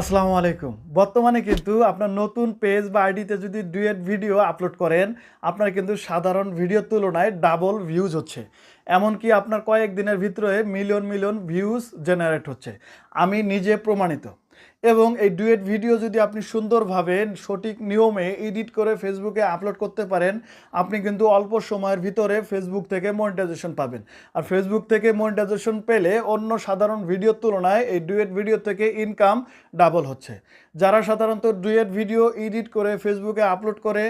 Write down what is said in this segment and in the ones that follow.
আসসালামু আলাইকুম। বর্তমানে কিন্তু আপনার নতুন পেজ বা আইডিতে যদি ডুয়েট ভিডিও আপলোড করেন, আপনার কিন্তু সাধারণ ভিডিওর তুলনায় ডাবল ভিউজ হচ্ছে। এমনকি আপনার কয়েক দিনের ভিতরে মিলিয়ন মিলিয়ন ভিউজ জেনারেট হচ্ছে। আমি নিজে প্রমাণিত। এবং এই ডুয়েট ভিডিও যদি আপনি সুন্দরভাবে সঠিক নিয়মে এডিট করে ফেসবুকে আপলোড করতে পারেন, আপনি কিন্তু অল্প সময়ের ভিতরে ফেসবুক থেকে মনিটাইজেশন পাবেন। আর ফেসবুক থেকে মনিটাইজেশন পেলে অন্য সাধারণ ভিডিওর তুলনায় এই ডুয়েট ভিডিও থেকে ইনকাম ডাবল হচ্ছে। যারা সাধারণত ডুয়েট ভিডিও এডিট করে ফেসবুকে আপলোড করে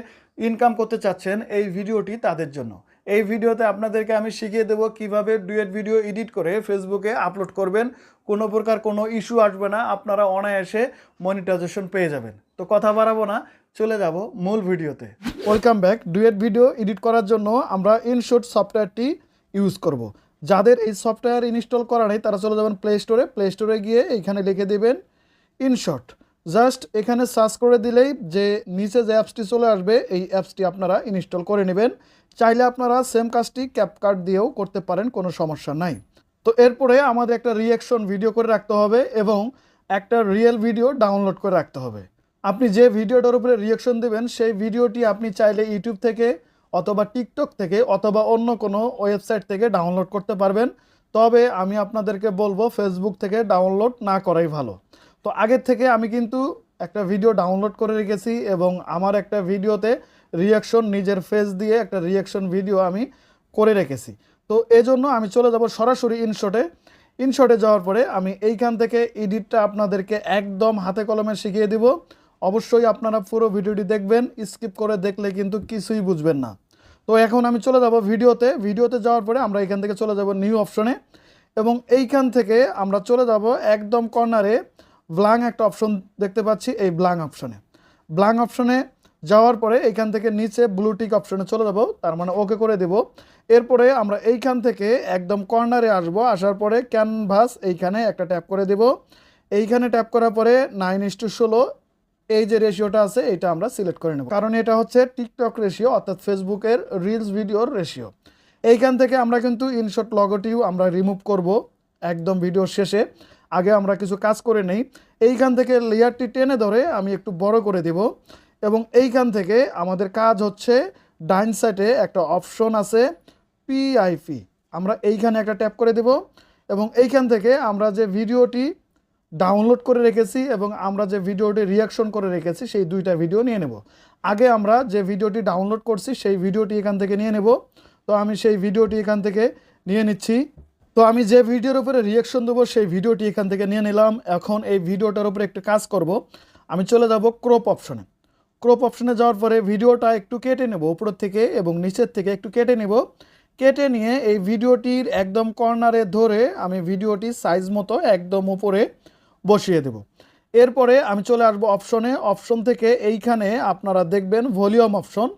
ইনকাম করতে চাচ্ছেন, এই ভিডিওটি তাদের জন্য। এই ভিডিওতে আপনাদেরকে আমি শিখিয়ে দেবো কীভাবে ডুয়েট ভিডিও এডিট করে ফেসবুকে আপলোড করবেন। কোনো প্রকার কোনো ইস্যু আসবে না, আপনারা অনায়াসে মনিটাইজেশন পেয়ে যাবেন। তো কথা বাড়াবো না, চলে যাব মূল ভিডিওতে। Welcome back duet video edit করার জন্য আমরা ইনশট সফটওয়্যারটি ইউজ করব। যাদের এই সফটওয়্যার ইনস্টল করা নেই, তারা চলে যাবেন প্লে স্টোরে প্লে স্টোরে গিয়ে এখানে লিখে দেবেন ইনশট জাস্ট এখানে সার্চ করে দিলেই যে নিচে যে অ্যাপসটি চলে আসবে, এই অ্যাপসটি আপনারা ইনস্টল করে নেবেন। চাইলে আপনারা সেম কাজটি ক্যাপকার্ড দিয়েও করতে পারেন, কোনো সমস্যা নাই। তো এরপরে আমাদের একটা রিয়াকশন ভিডিও করে রাখতে হবে এবং একটা রিয়েল ভিডিও ডাউনলোড করে রাখতে হবে। আপনি যে ভিডিওটার উপরে রিয়াকশন দেবেন, সেই ভিডিওটি আপনি চাইলে ইউটিউব থেকে অথবা টিকটক থেকে অথবা অন্য কোনো ওয়েবসাইট থেকে ডাউনলোড করতে পারবেন। তবে আমি আপনাদেরকে বলব ফেসবুক থেকে ডাউনলোড না করাই ভালো। তো আগের থেকে আমি কিন্তু একটা ভিডিও ডাউনলোড করে রেখেছি এবং আমার একটা ভিডিওতে রিয়াকশন নিজের ফেস দিয়ে একটা রিয়াকশন ভিডিও আমি করে রেখেছি। তো এজন্য আমি চলে যাব সরাসরি ইনশটে ইনশটে যাওয়ার পরে আমি এইখান থেকে এডিটটা আপনাদেরকে একদম হাতে কলমে শিখিয়ে দিব। অবশ্যই আপনারা পুরো ভিডিওটি দেখবেন স্কিপ করে দেখলে কিন্তু কিছুই বুঝবেন না। তো এখন আমি চলে যাব ভিডিওতে। ভিডিওতে যাওয়ার পরে আমরা এখান থেকে চলে যাব নিউ অপশনে এবং এইখান থেকে আমরা চলে যাব একদম কর্নারে ব্লাং একটা অপশন দেখতে পাচ্ছি, এই ব্লাং অপশনে ব্লাং অপশনে যাওয়ার পরে এইখান থেকে নিচে ব্লুটিক অপশনে চলে যাব, তার মানে ওকে করে দেব। এরপরে আমরা এইখান থেকে একদম কর্নারে আসব, আসার পরে ক্যানভাস এইখানে একটা ট্যাপ করে দেব। এইখানে ট্যাপ করার পরে নাইন ইস টু ষোলো, এই যে রেশিওটা আছে, এটা আমরা সিলেক্ট করে নেব। কারণ এটা হচ্ছে টিকটক রেশিও অর্থাৎ ফেসবুকের রিলস ভিডিওর রেশিও এইখান থেকে আমরা কিন্তু ইনশট লগোটিও আমরা রিমুভ করব, একদম ভিডিওর শেষে। আগে আমরা কিছু কাজ করে নেই। এইখান থেকে লেয়ারটি টেনে ধরে আমি একটু বড় করে দেব। এবং এইখান থেকে আমাদের কাজ হচ্ছে ডাইন সাইডে একটা অপশন আছে পিআইপি আমরা এইখানে একটা ট্যাপ করে দেব এবং এইখান থেকে আমরা যে ভিডিওটি ডাউনলোড করে রেখেছি এবং আমরা যে ভিডিওটি রিয়াকশন করে রেখেছি, সেই দুইটা ভিডিও নিয়ে নেব। আগে আমরা যে ভিডিওটি ডাউনলোড করছি, সেই ভিডিওটি এখান থেকে নিয়ে নেব। তো আমি সেই ভিডিওটি এখান থেকে নিয়ে নিচ্ছি। তো আমি যে ভিডিওর উপরে রিয়াকশন দেবো, সেই ভিডিওটি এখান থেকে নিয়ে নিলাম। এখন এই ভিডিওটার উপরে একটু কাজ করব। আমি চলে যাব ক্রপ অপশনে ক্রপ অপশনে যাওয়ার পরে ভিডিওটা একটু কেটে নেব উপর থেকে এবং নিচের থেকে একটু কেটে নেব। কেটে নিয়ে এই ভিডিওটির একদম কর্নারে ধরে আমি ভিডিওটি সাইজ মতো একদম উপরে বসিয়ে দেব। এরপরে আমি চলে আসব অপশনে। অপশন থেকে এইখানে আপনারা দেখবেন ভলিউম অপশন।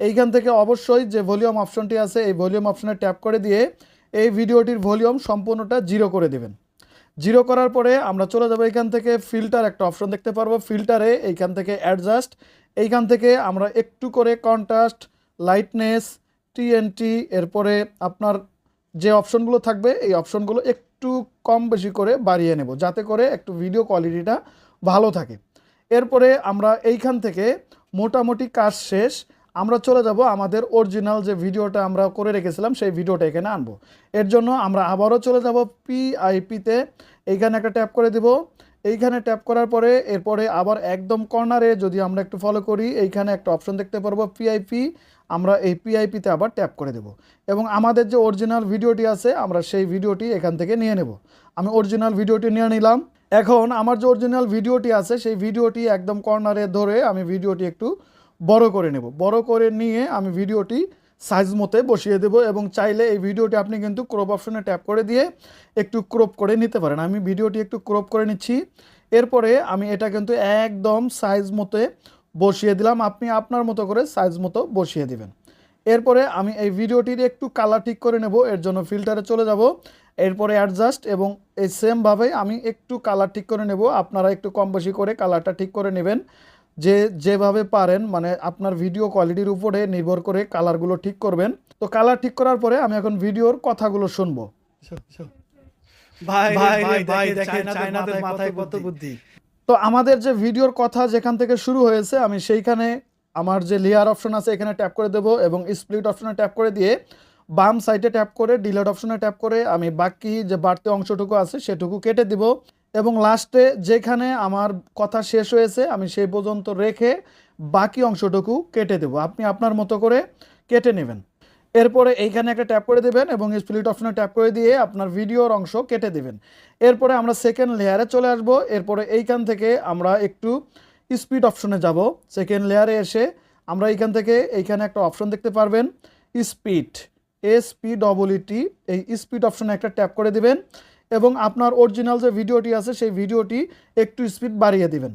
এইখান থেকে অবশ্যই যে ভলিউম অপশনটি আছে, এই ভলিউম অপশনে ট্যাপ করে দিয়ে এই ভিডিওটির ভলিউম সম্পূর্ণটা জিরো করে দেবেন। জিরো করার পরে আমরা চলে যাব এখান থেকে ফিল্টার একটা অপশন দেখতে পারব। ফিল্টারে এইখান থেকে অ্যাডজাস্ট এইখান থেকে আমরা একটু করে কন্ট্রাস্ট লাইটনেস টিএনটি এরপরে আপনার যে অপশনগুলো থাকবে, এই অপশনগুলো একটু কম বেশি করে বাড়িয়ে নেব, যাতে করে একটু ভিডিও কোয়ালিটিটা ভালো থাকে। এরপরে আমরা এইখান থেকে মোটামুটি কাজ শেষ আমরা চলে যাব আমাদের অরিজিনাল যে ভিডিওটা আমরা করে রেখেছিলাম, সেই ভিডিওটা এখানে আনব। এর জন্য আমরা আবারও চলে যাব পিআইপিতে এইখানে একটা ট্যাপ করে দেব। এইখানে ট্যাপ করার পরে এরপরে আবার একদম কর্নারে যদি আমরা একটু ফলো করি, এইখানে একটা অপশন দেখতে পারব পিআইপি আমরা এই পিআইপিতে আবার ট্যাপ করে দেব। এবং আমাদের যে অরিজিনাল ভিডিওটি আছে, আমরা সেই ভিডিওটি এখান থেকে নিয়ে নেব। আমি অরিজিনাল ভিডিওটি নিয়ে নিলাম। এখন আমার যে অরিজিনাল ভিডিওটি আছে, সেই ভিডিওটি একদম কর্নারে ধরে আমি ভিডিওটি একটু বড় করে নেব। বড় করে নিয়ে আমি ভিডিওটি সাইজ মতে বসিয়ে দেব এবং চাইলে এই ভিডিওটি আপনি কিন্তু ক্রপ অপশনে ট্যাপ করে দিয়ে একটু ক্রপ করে নিতে পারেন। আমি ভিডিওটি একটু ক্রপ করে নিচ্ছি। এরপরে আমি এটা কিন্তু একদম সাইজ মতে বসিয়ে দিলাম। আপনি আপনার মতো করে সাইজ মতো বসিয়ে দিবেন। এরপরে আমি এই ভিডিওটির একটু কালার ঠিক করে নেব। এর জন্য ফিল্টারে চলে যাব। এরপরে অ্যাডজাস্ট এবং এই সেমভাবে আমি একটু কালার ঠিক করে নেব। আপনারা একটু কম বেশি করে কালারটা ঠিক করে নেবেন। যে যেভাবে পারেন মানে আপনার ভিডিও কোয়ালিটির উপরে নির্ভর করে কালারগুলো ঠিক করবেন। তো কালার ঠিক করার পরে আমি এখন ভিডিওর কথাগুলো শুনব। ভাই ভাই ভাই দেখেন চায়নাদের মাথায় কত বুদ্ধি। তো আমাদের যে ভিডিওর কথা যেখান থেকে শুরু হয়েছে আমি সেইখানে আমার যে লেয়ার অপশন আছে এখানে ট্যাপ করে দেবো এবং স্প্লিট অপশনে ট্যাপ করে দিয়ে বাম সাইডে ট্যাপ করে ডিলেট অপশনে ট্যাপ করে আমি বাকি যে বাড়তি অংশটুকু আছে সেটুকু কেটে দিব। এবং লাস্টে যেখানে আমার কথা শেষ হয়েছে, আমি সেই পর্যন্ত রেখে বাকি অংশটুকু কেটে দেব। আপনি আপনার মতো করে কেটে নেবেন। এরপরে এইখানে একটা ট্যাপ করে দেবেন এবং স্প্লিট অপশনে ট্যাপ করে দিয়ে আপনার ভিডিওর অংশ কেটে দেবেন। এরপরে আমরা সেকেন্ড লেয়ারে চলে আসব। এরপরে এইখান থেকে আমরা একটু স্পিড অপশনে যাব। সেকেন্ড লেয়ারে এসে আমরা এইখান থেকে এইখানে একটা অপশন দেখতে পারবেন speed S P double ET এই স্পিড অপশনে একটা ট্যাপ করে দিবেন। এবং আপনার অরিজিনাল যে ভিডিওটি আছে সেই ভিডিওটি একটু স্পিড বাড়িয়ে দিবেন।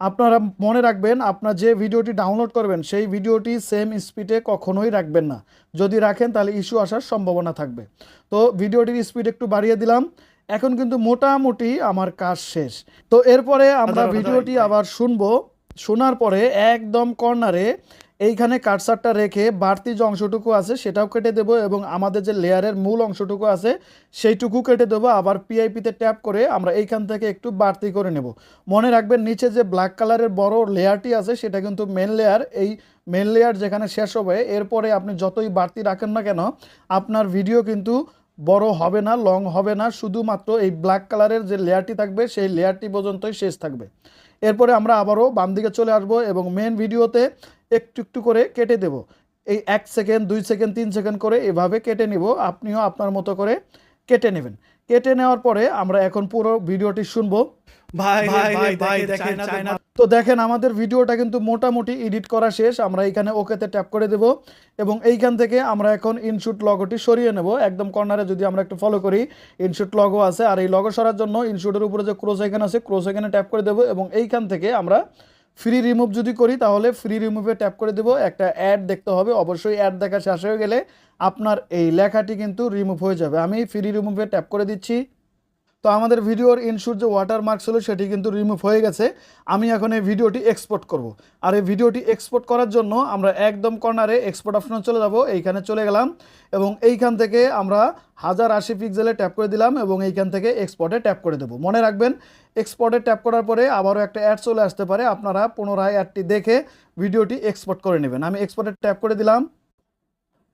আপনারা মনে রাখবেন আপনার যে ভিডিওটি ডাউনলোড করবেন সেই ভিডিওটি সেম স্পিডে কখনোই রাখবেন না। যদি রাখেন তাহলে ইস্যু আসার সম্ভাবনা থাকবে। তো ভিডিওটির স্পিড একটু বাড়িয়ে দিলাম। এখন কিন্তু মোটামুটি আমার কাজ শেষ। তো এরপরে আমরা ভিডিওটি আবার শুনব। শোনার পরে একদম কর্নারে এইখানে কাটসারটা রেখে বাড়তি যে অংশটুকু আছে সেটাও কেটে দেবো এবং আমাদের যে লেয়ারের মূল অংশটুকু আছে সেইটুকু কেটে দেবো। আবার পিআইপিতে ট্যাপ করে আমরা এইখান থেকে একটু বাড়তি করে নেব। মনে রাখবেন নিচে যে ব্ল্যাক কালারের বড় লেয়ারটি আছে সেটা কিন্তু মেন লেয়ার এই মেন লেয়ার যেখানে শেষ হবে, এরপরে আপনি যতই বাড়তি রাখেন না কেন, আপনার ভিডিও কিন্তু বড় হবে না লং হবে না। শুধুমাত্র এই ব্ল্যাক কালারের যে লেয়ারটি থাকবে, সেই লেয়ারটি পর্যন্তই শেষ থাকবে। এরপরে আমরা আবারও বাম দিকে চলে আসব এবং মেন ভিডিওতে একটু একটু করে কেটে দেব। এই এক সেকেন্ড দুই সেকেন্ড তিন সেকেন্ড করে এভাবে কেটে নিব। আপনিও আপনার মতো করে কেটে নেবেন। কেটে নেওয়ার পরে আমরা এখন পুরো ভিডিওটি শুনব। ভাই ভাই ভাই দেখেন দেখেন, চায়না চায়না- তো দেখেন আমাদের ভিডিওটা কিন্তু মোটামুটি এডিট করা শেষ। আমরা এখানে ওকেতে ট্যাপ করে দেব এবং এইখান থেকে আমরা এখন ইনশুট লগোটি সরিয়ে নেব। একদম কর্নারে যদি আমরা একটু ফলো করি ইনশুট লগো আছে। আর এই লগো সরার জন্য ইনশুটের উপরে যে ক্রোস আইকন আছে ক্রোস আইকনে ট্যাপ করে দেব এবং এইখান থেকে আমরা ফ্রি রিমুভ যদি করি, তাহলে ফ্রি রিমুভে ট্যাপ করে দেব। একটা অ্যাড দেখতে হবে। অবশ্যই অ্যাড দেখা শেষ হয়ে গেলে আপনার এই লেখাটি কিন্তু রিমুভ হয়ে যাবে। আমি ফ্রি রিমুভে ট্যাপ করে দিচ্ছি। তো আমাদের ভিডিওর ইনশুর যে ওয়াটারমার্ক ছিল, সেটি কিন্তু রিমুভ হয়ে গেছে। আমি এখন এই ভিডিওটি এক্সপোর্ট করব। আর এই ভিডিওটি এক্সপোর্ট করার জন্য আমরা একদম কর্নারে এক্সপোর্ট অপশনে চলে যাব। এইখানে চলে গেলাম এবং এইখান থেকে আমরা হাজার আশি পিক্সেলে ট্যাপ করে দিলাম এবং এইখান থেকে এক্সপোর্টে ট্যাপ করে দেবো। মনে রাখবেন এক্সপোর্টে ট্যাপ করার পরে আবারও একটা অ্যাড চলে আসতে পারে। আপনারা পুনরায় অ্যাডটি দেখে ভিডিওটি এক্সপোর্ট করে নেবেন। আমি এক্সপোর্টে ট্যাপ করে দিলাম।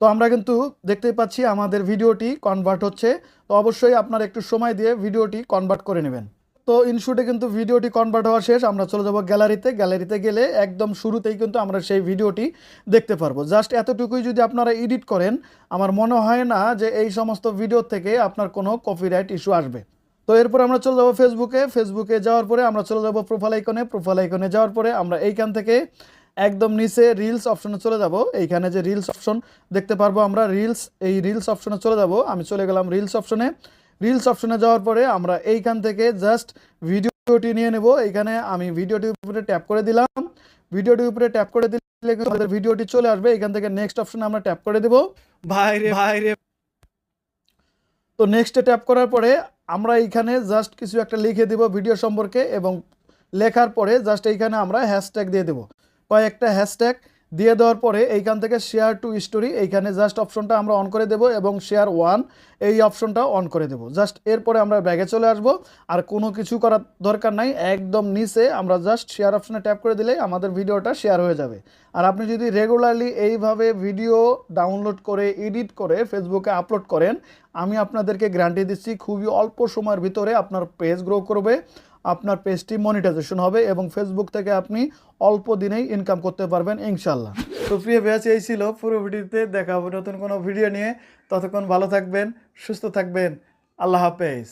তো আমরা কিন্তু দেখতেই পাচ্ছি আমাদের ভিডিওটি কনভার্ট হচ্ছে। তো অবশ্যই আপনারা একটু সময় দিয়ে ভিডিওটি কনভার্ট করে নেবেন। তো ইনশুটে কিন্তু ভিডিওটি কনভার্ট হওয়া শেষ। আমরা চলে যাব গ্যালারিতে গ্যালারিতে গেলে একদম শুরুতেই কিন্তু আমরা সেই ভিডিওটি দেখতে পারব। জাস্ট এতটুকুই যদি আপনারা এডিট করেন, আমার মনে হয় না যে এই সমস্ত ভিডিও থেকে আপনার কোনো কপিরাইট ইস্যু আসবে। তো এরপর আমরা চলে যাব ফেসবুকে ফেসবুকে যাওয়ার পরে আমরা চলে যাব প্রোফাইল আইকনে প্রোফাইল আইকনে যাওয়ার পরে আমরা এইখান থেকে একদম নিচে রিলস অপশনে চলে যাব। এইখানে যে রিলস অপশন দেখতে পারব আমরা রিলস এই রিলস অপশনে চলে যাব। আমি চলে গেলাম রিলস অপশনে রিলস অপশনে যাওয়ার পরে আমরা এইখান থেকে জাস্ট ভিডিওটি নিয়ে নেব। এইখানে আমি ভিডিওটির উপরে ট্যাপ করে দিলাম। ভিডিওটির উপরে ট্যাপ করে দিলে আমাদের ভিডিওটি চলে আসবে। এখান থেকে নেক্সট অপশনে আমরা ট্যাপ করে দেবো। ভাই রে ভাই রে। তো নেক্সটে ট্যাপ করার পরে আমরা এইখানে জাস্ট কিছু একটা লিখে দিব ভিডিও সম্পর্কে এবং লেখার পরে জাস্ট এইখানে আমরা হ্যাশট্যাগ দিয়ে দেবো। কয়েকটা হ্যাশট্যাগ দিয়ে দেওয়ার পরে এইখান থেকে শেয়ার টু স্টোরি এইখানে জাস্ট অপশনটা আমরা অন করে দেব এবং শেয়ার ওয়ান এই অপশনটা অন করে দেব। জাস্ট এরপরে আমরা ব্যাগে চলে আসব, আর কোনো কিছু করার দরকার নাই, একদম নিচে আমরা জাস্ট শেয়ার অপশনে ট্যাপ করে দিলেই আমাদের ভিডিওটা শেয়ার হয়ে যাবে। আর আপনি যদি রেগুলারলি এইভাবে ভিডিও ডাউনলোড করে এডিট করে ফেসবুকে আপলোড করেন, আমি আপনাদেরকে গ্যারান্টি দিচ্ছি, খুবই অল্প সময়ের ভিতরে আপনার পেজ গ্রো করবে। আপনার পেজটি মনিটাইজেশন হবে এবং ফেসবুক থেকে আপনি অল্প দিনেই ইনকাম করতে পারবেন ইনশাল্লাহ তো প্রিয় ব্যাচ এই ছিল পুরো ভিডিওতে। দেখা হবে নতুন কোনো ভিডিও নিয়ে। ততক্ষণ ভালো থাকবেন, সুস্থ থাকবেন। আল্লাহ হাফেজ।